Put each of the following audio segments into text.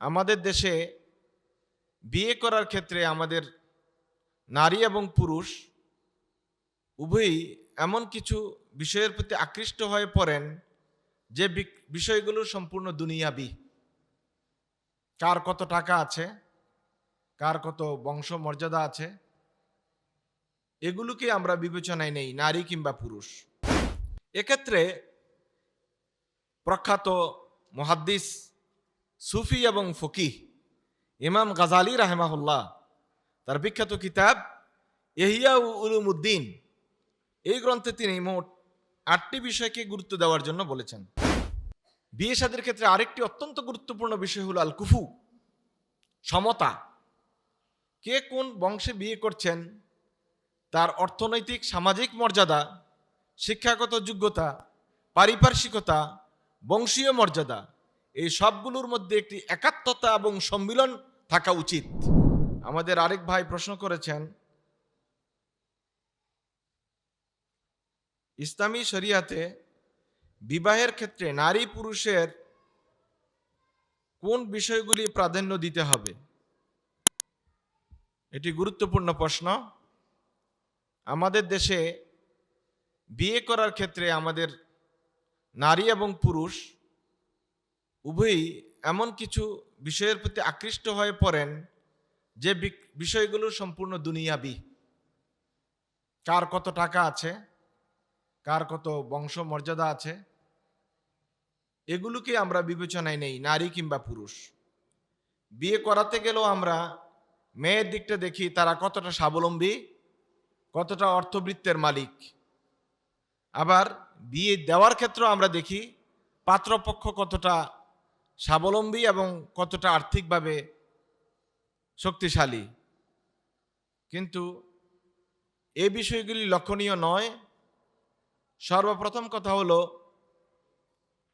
আমাদের দেশে বিয়ে করার ক্ষেত্রে আমাদের নারী এবং পুরুষ উভয়ই এমন কিছু বিষয়ের প্রতি আকৃষ্ট হয়ে পড়েন যে বিষয়গুলো সম্পূর্ণ দুনিয়াবি। কার কত টাকা আছে, কার কত বংশ মর্যাদা আছে, এগুলোকে আমরা বিবেচনায় নেই, নারী কিংবা পুরুষ। এক্ষেত্রে প্রখ্যাত মুহাদ্দিস সুফি এবং ফকিহ ইমাম গাজালি রাহেমাহুল্লাহ, তার বিখ্যাত কিতাব এহিয়া উলুমুদ্দিন। এই গ্রন্থে তিনি মোট আটটি বিষয়কে গুরুত্ব দেওয়ার জন্য বলেছেন। বিয়ে শাদীর ক্ষেত্রে আরেকটি অত্যন্ত গুরুত্বপূর্ণ বিষয় হলো আল কুফু সমতা। কে কোন বংশে বিয়ে করছেন, তার অর্থনৈতিক, সামাজিক মর্যাদা, শিক্ষাগত যোগ্যতা, পারিপার্শ্বিকতা, বংশীয় মর্যাদা এই সবগুলোর মধ্যে একটি একাত্মতা এবং সম্মিলন থাকা উচিত। আমাদের আরেক ভাই প্রশ্ন করেছেন, ইসলামী শরিয়াতে বিবাহের ক্ষেত্রে নারী পুরুষের কোন বিষয়গুলি প্রাধান্য দিতে হবে? এটি গুরুত্বপূর্ণ প্রশ্ন। আমাদের দেশে বিয়ে করার ক্ষেত্রে আমাদের নারী এবং পুরুষ উভয়ই এমন কিছু বিষয়ের প্রতি আকৃষ্ট হয়ে পড়েন যে বিষয়গুলো সম্পূর্ণ দুনিয়াবি। কার কত টাকা আছে, কার কত বংশ মর্যাদা আছে, এগুলোকে আমরা বিবেচনায় নেই, নারী কিংবা পুরুষ। বিয়ে করাতে গেলেও আমরা মেয়ের দিকটা দেখি, তারা কতটা স্বাবলম্বী, কতটা অর্থবৃত্তের মালিক। আবার বিয়ে দেওয়ার ক্ষেত্রেও আমরা দেখি, পাত্রপক্ষ কতটা স্বাবলম্বী এবং কতটা আর্থিকভাবে শক্তিশালী। কিন্তু এ বিষয়গুলি লক্ষণীয় নয়। সর্বপ্রথম কথা হলো,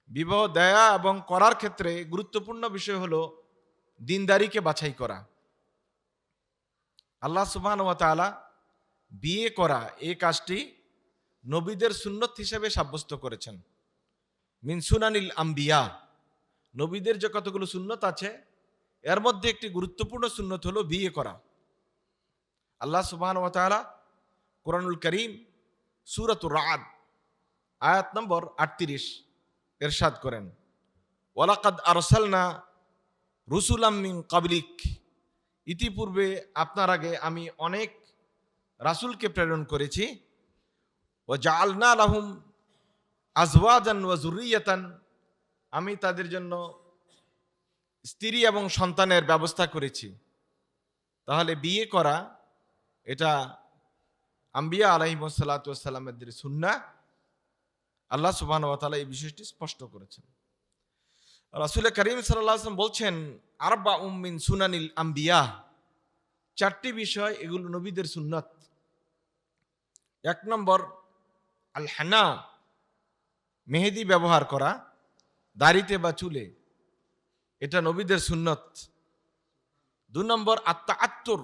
বিবাহ, দেয়া এবং করার ক্ষেত্রে গুরুত্বপূর্ণ বিষয় হলো দিনদারিকে বাছাই করা। আল্লাহ সুবহান ওয়া তাআলা বিয়ে করা এই কাজটি নবীদের সুন্নত হিসেবে সাব্যস্ত করেছেন। মিন সুনানিল আম্বিয়া। নবীদের যে কতগুলো সুন্নত আছে, এর মধ্যে একটি গুরুত্বপূর্ণ সুন্নত হলো বিয়ে করা। আল্লাহ সুবহান ওয়া তাআলা কোরআনুল করিম সুরাতুর রাদ আয়াত নম্বর আটত্রিশ এরশাদ করেন। ওয়ালাকাদ আরসালনা রুসুলাম মিন কাবলিক ইতিপূর্বে আপনার আগে আমি অনেক রাসূলকে প্রেরণ করেছি। ও জাআলনা লাহুম আজওয়াজান ওয়া যুররিয়াতান আমি তাদের জন্য স্ত্রী এবং সন্তানের ব্যবস্থা করেছি। তাহলে বিয়ে করা এটা আম্বিয়া আলহিমসাল্লাতামের সুন্না আল্লাহ সুবাহ তালা এই বিষয়টি স্পষ্ট করেছেন। রাসুল করিম সাল্লাম বলছেন আরবা উম্মিন সুনানিল আম্বিয়া। চারটি বিষয় এগুলো নবীদের সুন্নত। এক নম্বর, আল হানা, মেহেদি ব্যবহার করা। দাড়িতে বা চুলে, এটা নবীদের সুন্নত। দু নম্বর আত্মা আত্মর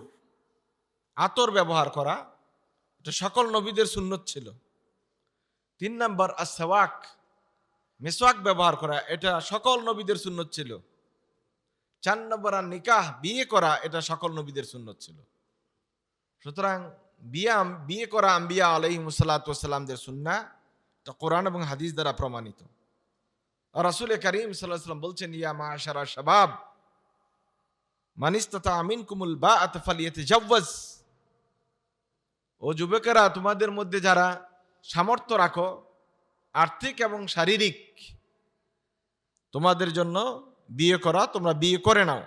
আতর ব্যবহার করা, এটা সকল নবীদের সুন্নত ছিল। তিন নম্বর আসওয়াক মেসওয়াক ব্যবহার করা, এটা সকল নবীদের সুন্নত ছিল। চার নম্বর আর নিকাহ বিয়ে করা, এটা সকল নবীদের সুন্নত ছিল। সুতরাং বিয়া, বিয়ে করা আম্বিয়া আলহিমসাল্লাতামদের সুন্না, এটা কোরআন এবং হাদিস দ্বারা প্রমাণিত। রাসুল করিম সাল্লাম বলছেন, ইয়া মা আশারা শাবাব মানিস্তা আমিন কুমুল বা আতফালিয়াতে জাওয়াজ ও যুবকেরা, তোমাদের মধ্যে যারা সামর্থ্য রাখো, আর্থিক এবং শারীরিক, তোমাদের জন্য বিয়ে করা, তোমরা বিয়ে করে নাও।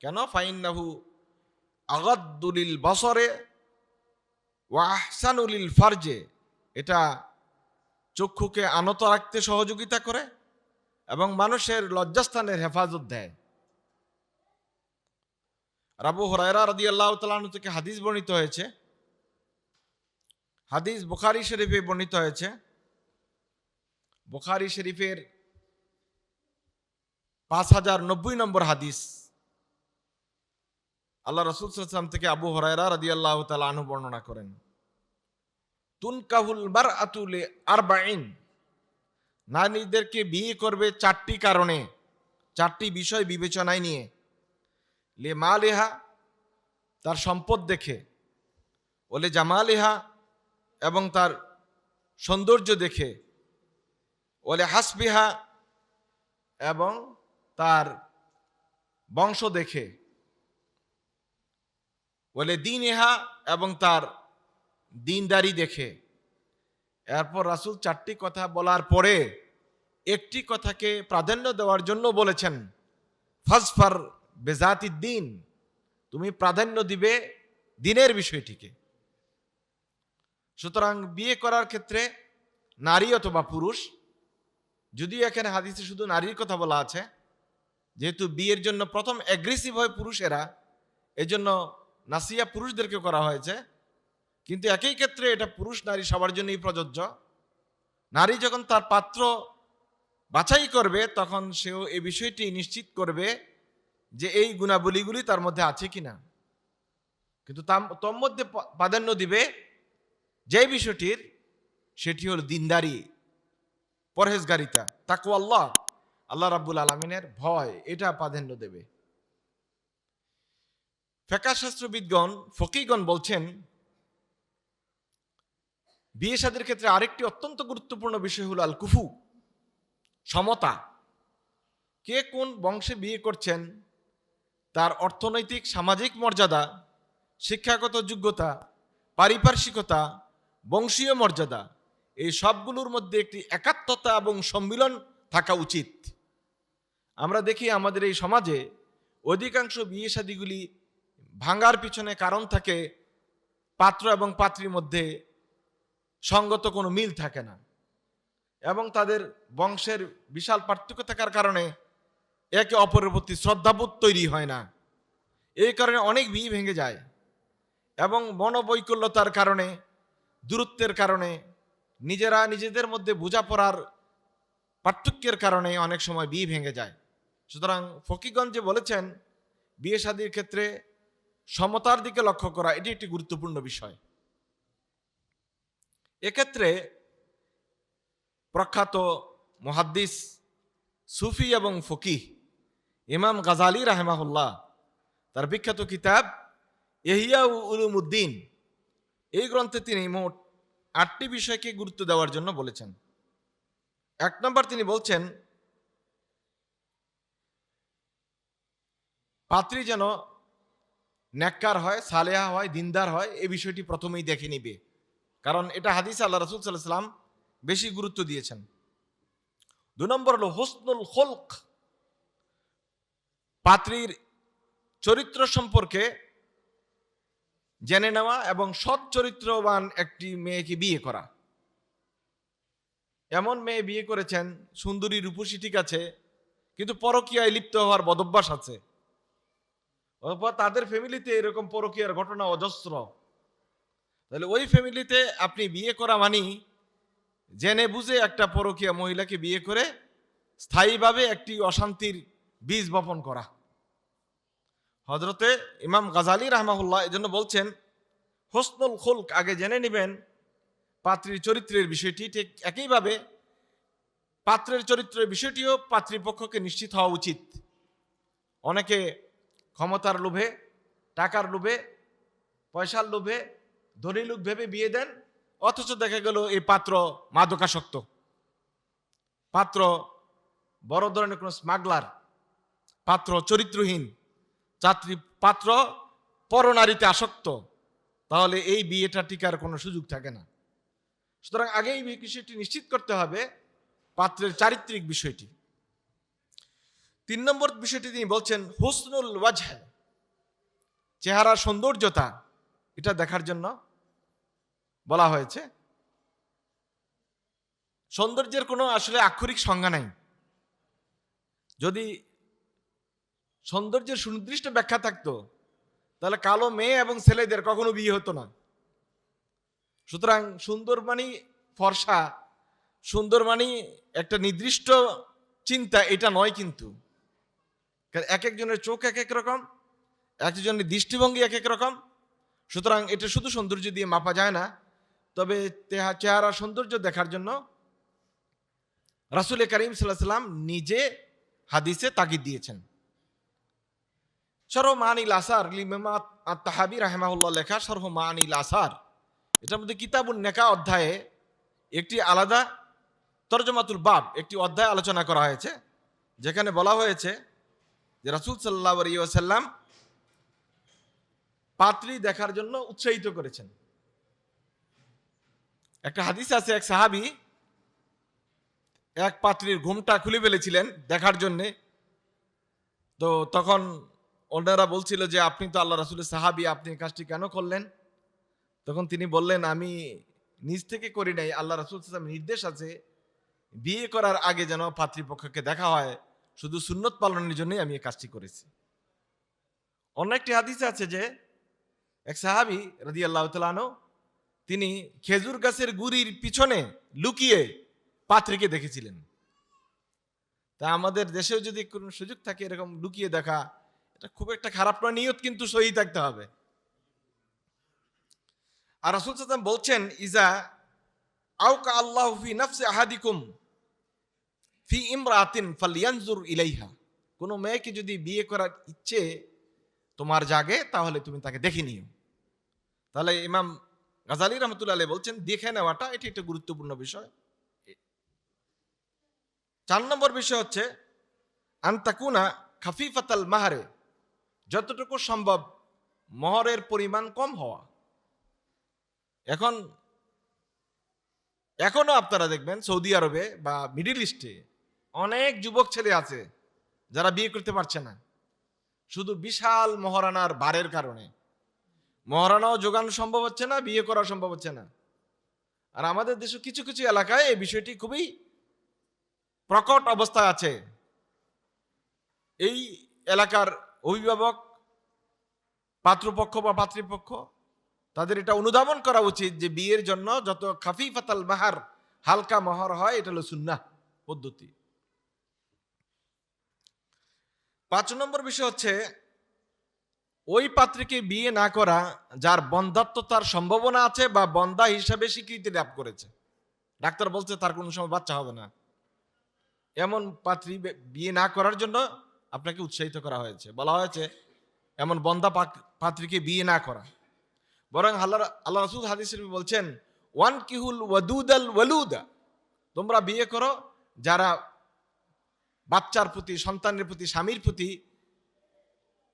কেন? ফাইন্নাহু আগাদ্দুলিল বসরে ওয়াহসানুলিল ফার্জে। এটা চক্ষুকে আনত রাখতে সহযোগিতা করে এবং মানুষের লজ্জাস্থানের হেফাজত দেয়। রাবু হরাইরা রাদি আল্লাহ তালু থেকে হাদিস বর্ণিত হয়েছে। হাদিস বুখারি শরীফে বর্ণিত হয়েছে। বুখারি শরীফের পাঁচ হাজার নব্বই নম্বর হাদিস। আল্লাহ রসুল থেকে আবু হরাইরা রাদি আল্লাহ তালু বর্ণনা করেন। তুনকাহুল বার আতুলে আর নারীদেরকে বিয়ে করবে চারটি কারণে, চারটি বিষয় বিবেচনায় নিয়ে। লে মা লেহা তার সম্পদ দেখে ওলে জামা লেহা এবং তার সৌন্দর্য দেখে ওলে হাসবিহা এবং তার বংশ দেখে ওলে দিন এবং তার দিনদারি দেখে। এরপর রাসুল চারটি কথা বলার পরে একটি কথাকে প্রাধান্য দেওয়ার জন্য বলেছেন, ফাজফার বেজাতি দিন তুমি প্রাধান্য দিবে দিনের বিষয়টিকে। সুতরাং বিয়ে করার ক্ষেত্রে নারী অথবা পুরুষ, যদিও এখানে হাদিসে শুধু নারীর কথা বলা আছে, যেহেতু বিয়ের জন্য প্রথম অ্যাগ্রেসিভ হয় পুরুষেরা, এজন্য নাসিয়া পুরুষদেরকে করা হয়েছে। কিন্তু একই ক্ষেত্রে এটা পুরুষ নারী সবার জন্যই প্রযোজ্য। নারী যখন তার পাত্র বাছাই করবে, তখন সেও এই বিষয়টি নিশ্চিত করবে যে এই গুণাবলীগুলি তার মধ্যে আছে কিনা। কিন্তু তার তোর মধ্যে প্রাধান্য দিবে যে বিষয়টির, সেটি হল দিনদারি, পরহেজগারিতা তাকু আল্লাহ। আল্লাহ রাব্বুল আলমিনের ভয়, এটা প্রাধান্য দেবে। ফেকা শাস্ত্রবিদগণ, ফকিগণ বলছেন বিয়ে সাদের ক্ষেত্রে আরেকটি অত্যন্ত গুরুত্বপূর্ণ বিষয় হলো আল কুফু সমতা। কে কোন বংশে বিয়ে করছেন, তার অর্থনৈতিক, সামাজিক মর্যাদা, শিক্ষাগত যোগ্যতা, পারিপার্শ্বিকতা, বংশীয় মর্যাদা, এই সবগুলোর মধ্যে একটি একাত্মতা এবং সম্মিলন থাকা উচিত। আমরা দেখি আমাদের এই সমাজে অধিকাংশ বিয়ে শাদিগুলি ভাঙার পিছনে কারণ থাকে পাত্র এবং পাত্রীর মধ্যে সঙ্গত কোনো মিল থাকে না। এবং তাদের বংশের বিশাল পার্থক্য থাকার কারণে একে অপরের প্রতি শ্রদ্ধাবোধ তৈরি হয় না। এই কারণে অনেক বিয়ে ভেঙে যায় এবং মনোবৈকল্যতার কারণে, দূরত্বের কারণে, নিজেরা নিজেদের মধ্যে বোঝাপড়ার পার্থক্যের কারণে অনেক সময় বিয়ে ভেঙে যায়। সুতরাং ফকিগঞ্জে বলেছেন, বিয়ে শাদীর ক্ষেত্রে সমতার দিকে লক্ষ্য করা এটি একটি গুরুত্বপূর্ণ বিষয়। এক্ষেত্রে প্রখ্যাত মহাদ্দিস সুফি এবং ফকিহ ইমাম গাজালি রাহেমাহুল্লাহ, তার বিখ্যাত কিতাব এহিয়া উলুমুদ্দিন, এই গ্রন্থে তিনি মোট আটটি বিষয়কে গুরুত্ব দেওয়ার জন্য বলেছেন। এক নম্বর তিনি বলছেন, পাত্রী যেন ন্যাক্কার হয়, সালেহা হয়, দিনদার হয় এই বিষয়টি প্রথমেই দেখে নিবে। কারণ এটা হাদিস আল্লাহ রসুল সাল্লাম বেশি গুরুত্ব দিয়েছেন। দু নম্বর হলো হোসনুল হোলক পাত্রীর চরিত্র সম্পর্কে জেনে নেওয়া এবং সৎ চরিত্রবান একটি মেয়েকে বিয়ে করা। এমন মেয়ে বিয়ে করেছেন, সুন্দরী রূপসী ঠিক আছে, কিন্তু পরকীয়ায় লিপ্ত হওয়ার বদভ্যাস আছে। তাদের ফ্যামিলিতে এরকম পরকীয়ার ঘটনা অজস্র। তাহলে ওই ফ্যামিলিতে আপনি বিয়ে করা মানি জেনে বুঝে একটা পরকীয়া মহিলাকে বিয়ে করে স্থায়ীভাবে একটি অশান্তির বীজ বপন করা। হজরতে ইমাম গাজালি রহমাহুল্লাহ এজন্য বলছেন, হোসনুল খুলক, আগে জেনে নেবেন পাত্রীর চরিত্রের বিষয়টি, ঠিক একইভাবে পাত্রের চরিত্রের বিষয়টিও পাত্রীপক্ষকে নিশ্চিত হওয়া উচিত। অনেকে ক্ষমতার লোভে, টাকার লোভে, পয়সার লোভে ধনী লোক ভেবে বিয়ে দেন, অথচ দেখা গেল এই পাত্র মাদকাসক্ত। পাত্র বড় ধরনের কোনো স্মাগলার, পাত্র চরিত্রহীন চাত্রী পাত্র পরনারীতে আসক্ত, তাহলে এই বিয়েটা টিকার কোনো সুযোগ থাকে না। সুতরাং আগে এই বিষয়টি নিশ্চিত করতে হবে, পাত্রের চারিত্রিক বিষয়টি। তিন নম্বর বিষয়টি তিনি বলছেন, হুসনুল ওয়াজহ। চেহারার সৌন্দর্যতা, এটা দেখার জন্য বলা হয়েছে। সৌন্দর্যের কোনো আসলে আক্ষরিক সংজ্ঞা নাই। যদি সৌন্দর্যের সুনির্দিষ্ট ব্যাখ্যা থাকতো, তাহলে কালো মেয়ে এবং ছেলেদের কখনো বিয়ে হতো না। সুতরাং সুন্দর মানে ফর্সা সুন্দর মানে একটা নির্দিষ্ট চিন্তা, এটা নয় কিন্তু। এক একজনের চোখ এক এক রকম, এক একজনের দৃষ্টিভঙ্গি এক এক রকম। সুতরাং এটা শুধু সৌন্দর্য দিয়ে মাপা যায় না। তবে চেহারা সৌন্দর্য দেখার জন্য রাসুল করিম সাল্লাহ সাল্লাম নিজে হাদিসে তাগিদ দিয়েছেন। সরহ মানিল আসার তাহাবি রাহেমাউল্লাহ লেখা সরহ মানিল আসার। এটার মধ্যে কিতাবুল নেকা অধ্যায়ে একটি আলাদা তরজমাতুল বাব, একটি অধ্যায় আলোচনা করা হয়েছে, যেখানে বলা হয়েছে যে রাসুল সাল্লাহ সাল্লাম পাত্রী দেখার জন্য উৎসাহিত করেছেন। একটা হাদিস আছে, এক সাহাবি এক পাত্রীর ঘুমটা খুলে ফেলেছিলেন দেখার জন্যে। তো তখন ওনারা বলছিল যে, আপনি তো আল্লাহ রাসুলের সাহাবি, আপনি কাজটি কেন করলেন? তখন তিনি বললেন, আমি নিজ থেকে করি নাই, আল্লাহ রাসুল নির্দেশ আছে, বিয়ে করার আগে যেন পাত্রীপক্ষকে দেখা হয়, শুধু সুন্নত পালনের জন্যই আমি এই কাজটি করেছি। অন্য একটি হাদিস আছে যে, এক সাহাবি রাদি আল্লাহ তালানো তিনি খেজুর গাছের গুড়ির পিছনে লুকিয়ে পাত্রীকে দেখেছিলেন। তা আমাদের দেশেও যদি কোনো সুযোগ থাকে এরকম লুকিয়ে দেখা, এটা খুব একটা খারাপ নয়, নিয়ত কিন্তু সহি থাকতে হবে। আর রাসুল সাল্লাম বলছেন, ইজা আউকা আল্লাহ ফি নফসে আহাদিকুম ফি ইমরাতিন ফালিয়ানজুর ইলাইহা। কোনো মেয়েকে যদি বিয়ে করার ইচ্ছে তোমার জাগে, তাহলে তুমি তাকে দেখে নিও। তাহলে ইমাম গাজালি রহমতুল্লাহ আলী বলছেন, দেখে নেওয়াটা এটি একটা গুরুত্বপূর্ণ বিষয়। চার নম্বর বিষয় হচ্ছে, আন্তাকুনা খাফিফাতাল মাহারে, যতটুকু সম্ভব মহরের পরিমাণ কম হওয়া। এখন, এখনও আপনারা দেখবেন সৌদি আরবে বা মিডিল ইস্টে অনেক যুবক ছেলে আছে যারা বিয়ে করতে পারছে না। শুধু বিশাল মহারানার বারের কারণে। মহারানাও যোগানো সম্ভব হচ্ছে না, বিয়ে করা সম্ভব হচ্ছে না। আর আমাদের দেশে কিছু কিছু এলাকায় এই বিষয়টি খুবই প্রকট অবস্থায় আছে। এই এলাকার অভিভাবক পাত্রপক্ষ বা পাতৃপক্ষ, তাদের এটা অনুধাবন করা উচিত যে বিয়ের জন্য যত খাফি ফাতাল মাহার, হালকা মহর হয়, এটা হলো সুন্নাহ পদ্ধতি। পাঁচ নম্বর বিষয় হচ্ছে ওই পাত্রীকে বিয়ে না করা, যার বন্ধাত্মতার সম্ভাবনা আছে বা বন্ধা হিসাবে স্বীকৃতি লাভ করেছে। ডাক্তার বলছে, তার কোনো সময় বাচ্চা হবে না। এমন পাত্রী বিয়ে না করার জন্য আপনাকে উৎসাহিত করা হয়েছে। বলা হয়েছে, এমন বন্ধা পাত্রীকে বিয়ে না করা। বরং আল্লাহ আল্লাহ রসুল হাদিস বলছেন ওয়ান কিহুল ওয়াদুদ ওয়ালুদা। তোমরা বিয়ে করো, যারা বাচ্চার প্রতি, সন্তানের প্রতি, স্বামীর প্রতি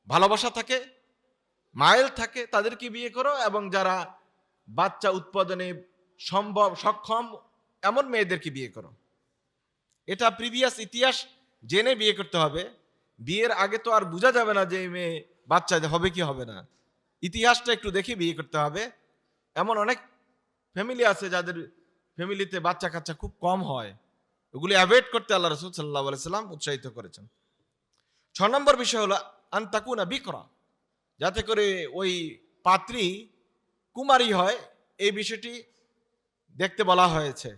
ভালোবাসা থাকে মায়েল থাকে, তাদেরকে বিয়ে করো এবং যারা বাচ্চা উৎপাদনে সম্ভব, সক্ষম, এমন মেয়েদেরকে বিয়ে করো। এটা প্রিভিয়াস ইতিহাস জেনে বিয়ে করতে হবে। বিয়ের আগে তো আর বোঝা যাবে না যে মেয়ে বাচ্চা হবে কি হবে না। ইতিহাসটা একটু দেখে বিয়ে করতে হবে। এমন অনেক ফ্যামিলি আছে যাদের ফ্যামিলিতে বাচ্চা কাচ্চা খুব কম হয়। ওগুলি অ্যাভয়েড করতে আল্লাহ রসুল সাল্লাহ সাল্লাম উৎসাহিত করেছেন। ছ নম্বর বিষয় হলো আন্তাকুনা বিকরা। যাতে করে ওই পাত্রী কুমারী হয়, এই বিষয়টি দেখতে বলা হয়েছে।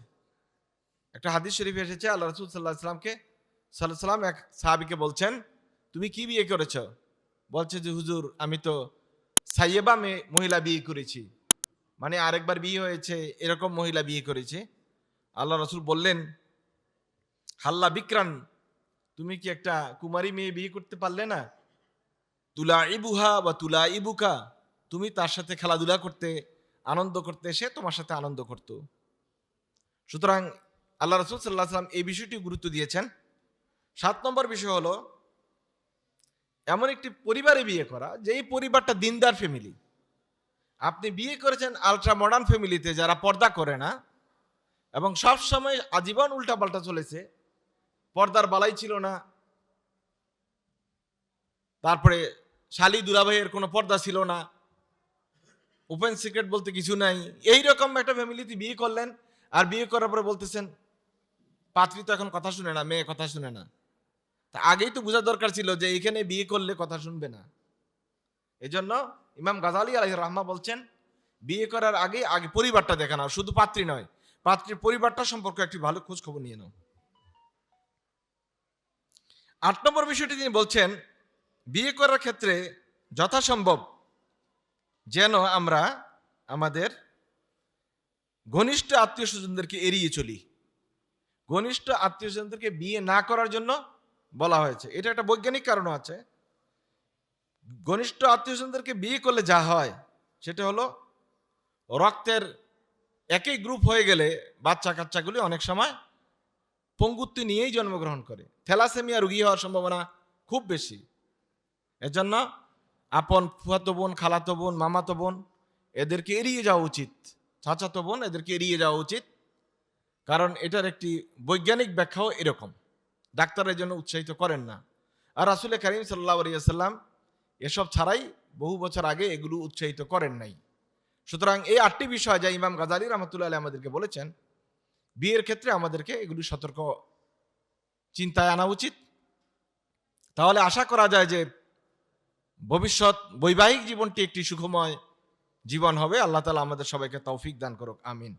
একটা হাদিস শরীফ এসেছে, আল্লাহ রসুল সাল্লাহ সাল্লামকে সাল্লাহ সাল্লাম এক সাহাবিকে বলছেন, তুমি কি বিয়ে করেছ? বলছে যে, হুজুর, আমি তো সাইয়েবা মেয়ে মহিলা বিয়ে করেছি। মানে আরেকবার বিয়ে হয়েছে, এরকম মহিলা বিয়ে করেছে। আল্লাহ রসুল বললেন, হাল্লা বিক্রান, তুমি কি একটা কুমারী মেয়ে বিয়ে করতে পারলে না? তুলা ইবুহা বা তুলা ইবুকা তুমি তার সাথে খেলাধুলা করতে, আনন্দ করতে, সে তোমার সাথে আনন্দ করত। সুতরাং আল্লাহ রসুল সাল্লাহ সাল্লাম এই বিষয়টি গুরুত্ব দিয়েছেন। সাত নম্বর বিষয় হলো, এমন একটি পরিবারে বিয়ে করা যে এই পরিবারটা দিনদার ফ্যামিলি আপনি বিয়ে করেছেন আলট্রা মডার্ন ফ্যামিলিতে যারা পর্দা করে না, এবং সব সময় আজীবন উল্টাপাল্টা চলেছে, পর্দার বালাই ছিল না। তারপরে শালি দুলাভাইয়ের কোনো পর্দা ছিল না। ওপেন সিক্রেট বলতে কিছু নাই। এই রকম একটা ফ্যামিলিতে বিয়ে করলেন, আর বিয়ে করার পরে বলতেছেন, পাত্রী তো এখন কথা শুনে না, মেয়ে কথা শুনে না। তা আগেই তো বোঝা দরকার ছিল যে এখানে বিয়ে করলে কথা শুনবে না। এজন্য ইমাম গাজালি আলহ রহমা বলছেন, বিয়ে করার আগে আগে পরিবারটা দেখা নাও শুধু পাত্রী নয়, পাত্রীর পরিবারটা সম্পর্কে একটি ভালো খোঁজ খবর নিয়ে নাও। আট নম্বর বিষয়টি তিনি বলছেন বিয়ে করার ক্ষেত্রে যথাসম্ভব যেন আমরা আমাদের ঘনিষ্ঠ আত্মীয় স্বজনদেরকে এড়িয়ে চলি। ঘনিষ্ঠ আত্মীয় স্বজনদেরকে বিয়ে না করার জন্য বলা হয়েছে। এটা একটা বৈজ্ঞানিক কারণও আছে। ঘনিষ্ঠ আত্মীয় স্বজনদেরকে বিয়ে করলে যা হয়, সেটা হলো রক্তের একই গ্রুপ হয়ে গেলে বাচ্চা কাচ্চাগুলি অনেক সময় পঙ্গুত্ব নিয়েই জন্মগ্রহণ করে। থ্যালাসেমিয়া রুগী হওয়ার সম্ভাবনা খুব বেশি। এজন্য আপন ফুয়াতো বোন, খালাতো বোন, মামাতো বোন, এদেরকে এড়িয়ে যাওয়া উচিত। চাচাতো বোন, এদেরকে এড়িয়ে যাওয়া উচিত। কারণ এটার একটি বৈজ্ঞানিক ব্যাখ্যাও এরকম। ডাক্তারের জন্য উৎসাহিত করেন না। আর রাসুল করিম সাল্লাহ আলিয়াল্লাম এসব ছাড়াই বহু বছর আগে এগুলো উৎসাহিত করেন নাই। সুতরাং এই আটটি বিষয় যা ইমাম গাজালি রহমতুল্লাহ আলী আমাদেরকে বলেছেন, বিয়ের ক্ষেত্রে আমাদেরকে এগুলি সতর্ক চিন্তায় আনা উচিত। তাহলে আশা করা যায় যে ভবিষ্যৎ, বৈবাহিক জীবনটি একটি সুখময় জীবন হবে। আল্লাহ তালা আমাদের সবাইকে তৌফিক দান করুক। আমিন।